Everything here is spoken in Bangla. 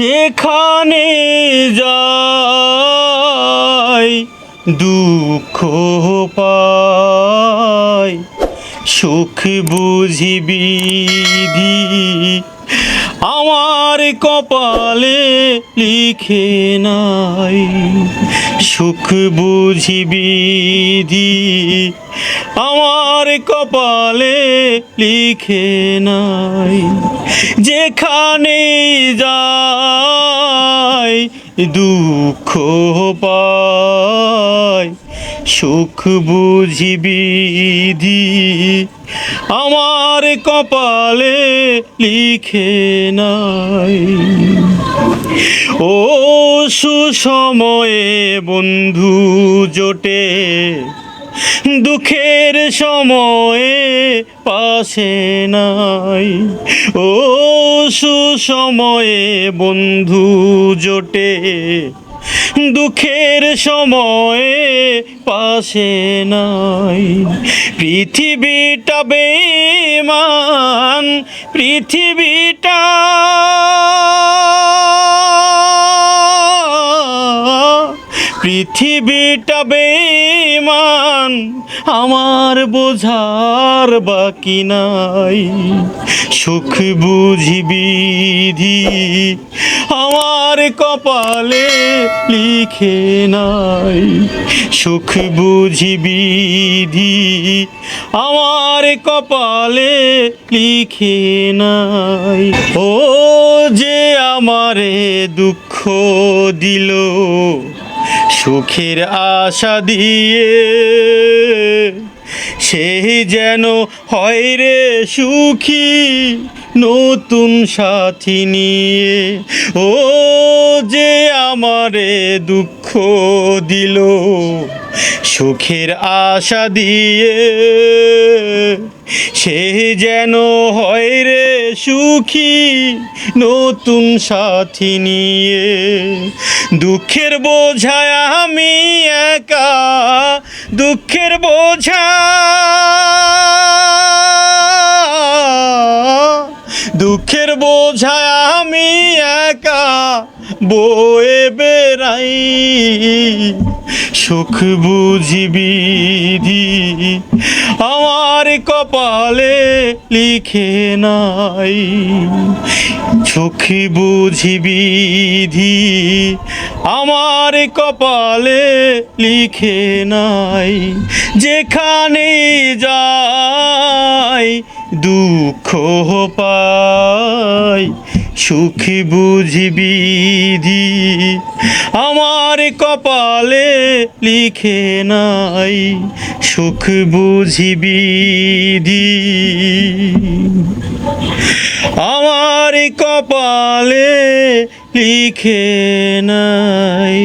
যেখানে যাই দুঃখ পাই সুখ বুঝি বিধি আমার কপালে লিখে নাই সুখ বুঝি বিধি আমার কপালে লিখে নাই যেখানে যাই দুঃখ পাই সুখ বুঝি বিধি আমার কপালে লিখে নাই। ও সুসময়ে বন্ধু জোটে, দুঃখের সময়ে পাশে নাই। ও সুসময়ে বন্ধু জোটে দুঃখের সময়ে পাশে নাই। পৃথিবীটা বেমান পৃথিবীটা পৃথিবীটা বেমান আমার বোঝার বাকি নাই। সুখ বুঝি বিধি আমার কপালে লিখে নাই। সুখ বুঝি বিধি আমার কপালে লিখে নাই। ও যে আমারে দুঃখ দিল সুখের আশা দিয়ে সেই যেন হয় রে সুখী নতুন সাথী নিয়ে। ও যে আমারে দুঃখ দিল, সুখের আশা দিয়ে সে যেন হয় রে সুখী নতুন সাথী নিয়ে। দুঃখের বোঝায় আমি একা, দুঃখের বোঝা দুঃখের বোঝায় আমি একা। বয়ে বেড়াই, সুখ বুঝি বিধি। আমার কপালে লিখে নাই, সুখ বুঝি বিধি। আমার কপালে লিখে নাই, যেখানে যাই দুঃখ পাই। সুখ বুঝি বিধি আমার কপালে লিখে নাই। সুখ বুঝি বিধি আমার কপালে লিখে নাই।